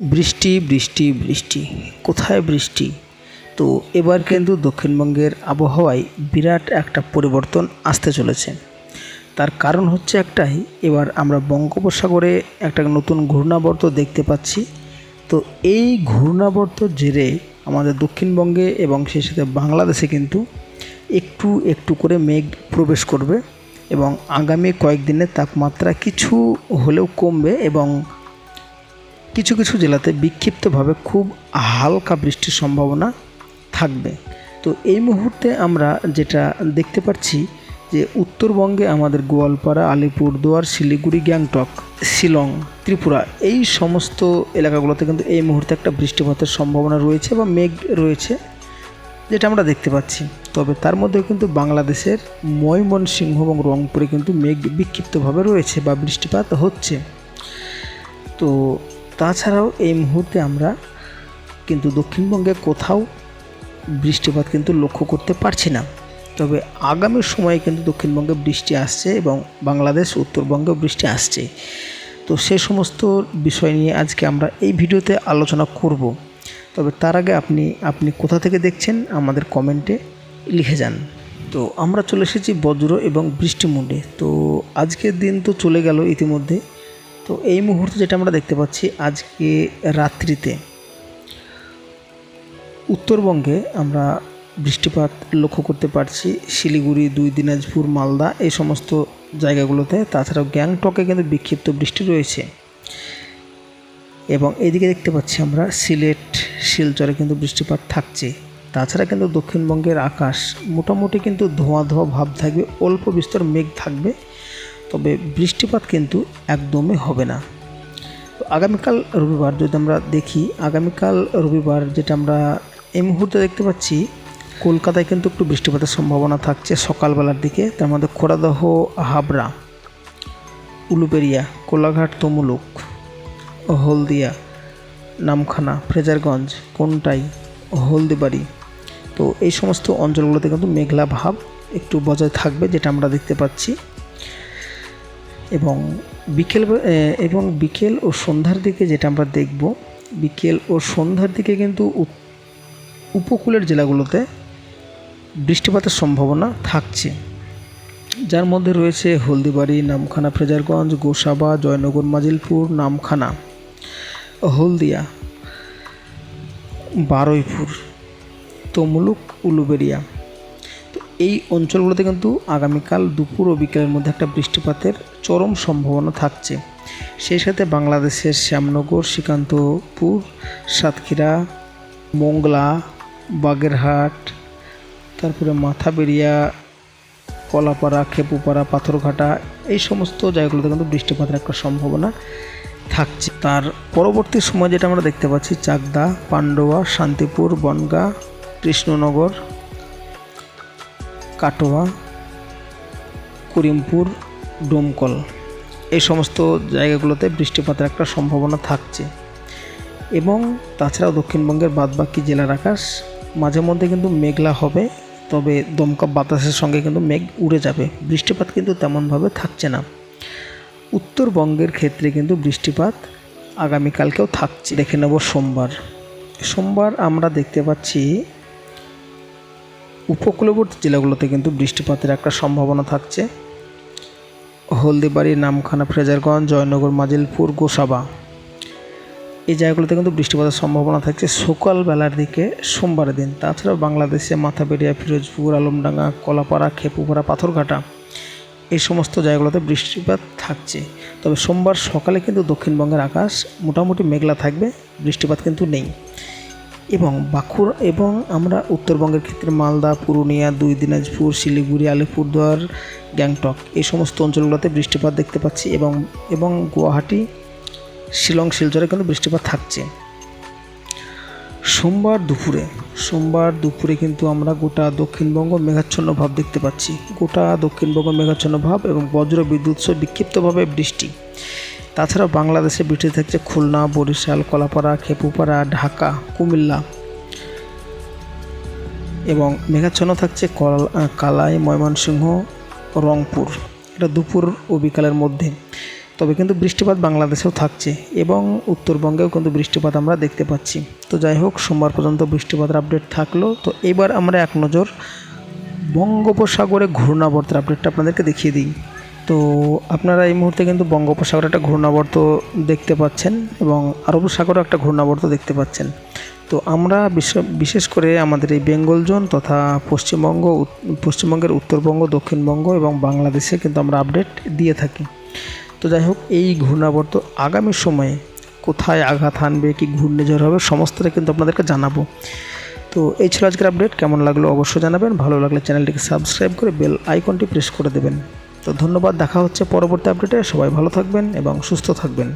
বৃষ্টি বৃষ্টি বৃষ্টি। কোথায় বৃষ্টি? তো এবার কিন্তু দক্ষিণবঙ্গের আবহাওয়ায় বিরাট একটা পরিবর্তন আসতে চলেছে। তার কারণ হচ্ছে একটাই, এবার আমরা বঙ্গোপসাগরে একটা নতুন ঘূর্ণাবর্ত দেখতে পাচ্ছি। তো এই ঘূর্ণাবর্ত জেরে আমাদের দক্ষিণবঙ্গে এবং সেই সাথে বাংলাদেশে কিন্তু একটু একটু করে মেঘ প্রবেশ করবে এবং আগামী কয়েকদিনে তাপমাত্রা কিছু হলেও কমবে এবং কিছু কিছু জেলাতে বিক্ষিপ্তভাবে খুব হালকা বৃষ্টির সম্ভাবনা থাকবে। তো এই মুহূর্তে আমরা যেটা দেখতে পাচ্ছি যে উত্তরবঙ্গে আমাদের গোয়ালপাড়া আলিপুরদুয়ার শিলিগুড়ি, গ্যাংটক, শিলং, ত্রিপুরা এই সমস্ত এলাকাগুলোতে কিন্তু এই মুহূর্তে একটা বৃষ্টিপাতের সম্ভাবনা রয়েছে বা মেঘ রয়েছে যেটা আমরা দেখতে পাচ্ছি। তবে তার মধ্যেও কিন্তু বাংলাদেশের ময়মনসিংহ এবং রংপুরে কিন্তু মেঘ বিক্ষিপ্তভাবে রয়েছে বা বৃষ্টিপাত হচ্ছে। তো তাছাড়াও এই মুহূর্তে আমরা কিন্তু দক্ষিণবঙ্গে কোথাও বৃষ্টিপাত কিন্তু লক্ষ্য করতে পারছি না। তবে আগামী সময়ে কিন্তু দক্ষিণবঙ্গে বৃষ্টি আসছে এবং বাংলাদেশ উত্তরবঙ্গেও বৃষ্টি আসছে। তো সে সমস্ত বিষয় নিয়ে আজকে আমরা এই ভিডিওতে আলোচনা করব। তবে তার আগে আপনি আপনি কোথা থেকে দেখছেন আমাদের কমেন্টে লিখে যান। তো আমরা চলে এসেছি বজ্র এবং বৃষ্টি মুডে তো আজকের দিন তো চলে গেল ইতিমধ্যে। তো এই মুহূর্তে যেটা আমরা দেখতে পাচ্ছি আজকে রাত্রিতে উত্তরবঙ্গে আমরা বৃষ্টিপাত লক্ষ্য করতে পারছি। শিলিগুড়ি, দুই দিনাজপুর, মালদা এই সমস্ত জায়গাগুলোতে। তাছাড়াও গ্যাংটকে কিন্তু বিক্ষিপ্ত বৃষ্টি রয়েছে। এবং এদিকে দেখতে পাচ্ছি আমরা সিলেট, শিলচরে কিন্তু বৃষ্টিপাত থাকছে। তাছাড়া কিন্তু দক্ষিণবঙ্গের আকাশ মোটামুটি কিন্তু ধোঁয়া ধোঁয়া ভাব থাকবে, অল্প বিস্তর মেঘ থাকবে। তবে বৃষ্টিপাত কিন্তু একদমই হবে না। আগামীকাল রবিবার যদি আমরা দেখি, আগামীকাল রবিবার যেটা আমরা এই মুহূর্তে দেখতে পাচ্ছি, কলকাতায় কিন্তু একটু বৃষ্টিপাতের সম্ভাবনা থাকছে সকালবেলার দিকে। তার মধ্যে খোড়াদহ হাবড়া, উলুবেরিয়া, কোলাঘাট, তমুলুক, হলদিয়া, নামখানা, ফ্রেজারগঞ্জ, কোনটাই, হলদিবাড়ি। তো এই সমস্ত অঞ্চলগুলোতে কিন্তু মেঘলা ভাব একটু বজায় থাকবে, যেটা আমরা দেখতে পাচ্ছি। এবং বিকেল এবং বিকেল ও সন্ধ্যার দিকে যেটা আমরা দেখব, বিকেল ও সন্ধ্যার দিকে কিন্তু উপকূলের জেলাগুলোতে বৃষ্টিপাতের সম্ভাবনা থাকছে। যার মধ্যে রয়েছে হলদিবাড়ি, নামখানা, ফ্রেজারগঞ্জ, গোসাবা, জয়নগর, মাজিলপুর, নামখানা, হলদিয়া, বারুইপুর, তমলুক উলুবেরিয়া তো এই অঞ্চলগুলোতে কিন্তু আগামীকাল দুপুর ও বিকেলের মধ্যে একটা বৃষ্টিপাতের চরম সম্ভাবনা থাকছে। সেই সাথে বাংলাদেশের শ্যামনগর, শ্রীকান্তপুর, সাতক্ষীরা, মোংলা, বাগেরহাট, তারপরে মাথাবেরিয়া, কলাপাড়া, খেপুপাড়া, পাথরঘাটা এই সমস্ত জায়গাগুলোতে কিন্তু বৃষ্টিপাতের একটা সম্ভাবনা থাকছে। তার পরবর্তী সময় যেটা আমরা দেখতে পাচ্ছি, চাকদা, পান্ডুয়া, শান্তিপুর, বনগাঁ, কৃষ্ণনগর কাটোয়া, করিমপুর, ডোমকল। এই সমস্ত জায়গাগুলোতে বৃষ্টিপাতের একটা সম্ভাবনা থাকছে। এবং তাছাড়াও দক্ষিণবঙ্গের বাদবাকি জেলার আকাশ মাঝে মধ্যে কিন্তু মেঘলা হবে, তবে দমকা বাতাসের সঙ্গে কিন্তু মেঘ উড়ে যাবে। বৃষ্টিপাত কিন্তু তেমনভাবে থাকছে না। উত্তরবঙ্গের ক্ষেত্রে কিন্তু বৃষ্টিপাত আগামীকালকেও থাকছে। দেখে নেব সোমবার। সোমবার আমরা দেখতে পাচ্ছি উপকূলবর্তী জেলাগুলোতে কিন্তু বৃষ্টিপাতের একটা সম্ভাবনা থাকছে। হলদিবাড়ি, নামখানা, ফ্রেজারগঞ্জ, জয়নগর, মাজিলপুর, গোসাবা। এই জায়গাগুলোতে কিন্তু বৃষ্টিপাতের সম্ভাবনা থাকছে। সকালবেলার দিকে সোমবারের দিন, তাছাড়াও বাংলাদেশে মাথাবেরিয়া ফিরোজপুর, আলমডাঙ্গা, কলাপাড়া, খেপুপাড়া, পাথরঘাটা, এই সমস্ত জায়গাগুলোতে বৃষ্টিপাত থাকছে। তবে সোমবার সকালে কিন্তু দক্ষিণবঙ্গের আকাশ মোটামুটি মেঘলা থাকবে, বৃষ্টিপাত কিন্তু নেই। এবং বাঁকুড়া এবং আমরা উত্তরবঙ্গের ক্ষেত্রে মালদা, পুরুলিয়া, দুই দিনাজপুর, শিলিগুড়ি, আলিপুরদুয়ার, গ্যাংটক এই সমস্ত অঞ্চলগুলোতে বৃষ্টিপাত দেখতে পাচ্ছি এবং এবং গুয়াহাটি, শিলং, শিলচরে কিন্তু বৃষ্টিপাত থাকছে। সোমবার দুপুরে সোমবার দুপুরে কিন্তু আমরা গোটা দক্ষিণবঙ্গ মেঘাচ্ছন্ন ভাব দেখতে পাচ্ছি। গোটা দক্ষিণবঙ্গ মেঘাচ্ছন্ন ভাব এবং বজ্র বিদ্যুৎ সহ বিক্ষিপ্তভাবে বৃষ্টি। তাছাড়াও বাংলাদেশে বৃষ্টি থাকছে খুলনা, বরিশাল, কলাপাড়া, খেপুপাড়া, ঢাকা, কুমিল্লা। এবং মেঘাচ্ছন্ন থাকছে কল- কালাই, ময়মনসিংহ, রংপুর। এটা দুপুর ও বিকালের মধ্যে। তবে কিন্তু বৃষ্টিপাত বাংলাদেশেও থাকছে এবং উত্তরবঙ্গেও কিন্তু বৃষ্টিপাত আমরা দেখতে পাচ্ছি। তো যাই হোক, সোমবার পর্যন্ত বৃষ্টিপাতের আপডেট থাকল। তো এবার আমরা এক নজর বঙ্গোপসাগরে ঘূর্ণাবর্তের আপডেটটা আপনাদেরকে দেখিয়ে দিই। তো আপনারা এই মুহূর্তে কিন্তু বঙ্গোপসাগরে একটা ঘূর্ণাবর্ত দেখতে পাচ্ছেন এবং আরব সাগরেও একটা ঘূর্ণাবর্ত দেখতে পাচ্ছেন। তো আমরা বিশ- বিশেষ করে আমাদের এই বেঙ্গল জোন তথা পশ্চিমবঙ্গ পশ্চিমবঙ্গের উত্তরবঙ্গ, দক্ষিণবঙ্গ এবং বাংলাদেশে কিন্তু আমরা আপডেট দিয়ে থাকি। তো যাই হোক, এই ঘূর্ণাবর্ত আগামী সময়ে কোথায় আঘাত হানবে, কি ঘূর্ণিঝড় হবে, সমস্তটা কিন্তু আপনাদেরকে জানাব। তো এই ছিল আজকের আপডেট, কেমন লাগল অবশ্যই জানাবেন, ভালো লাগলে চ্যানেলটিকে সাবস্ক্রাইব করে বেল আইকনটি প্রেস করে দেবেন। ধন্যবাদ দেখা হচ্ছে পরবর্তী আপডেটে সবাই ভালো থাকবেন এবং সুস্থ থাকবেন।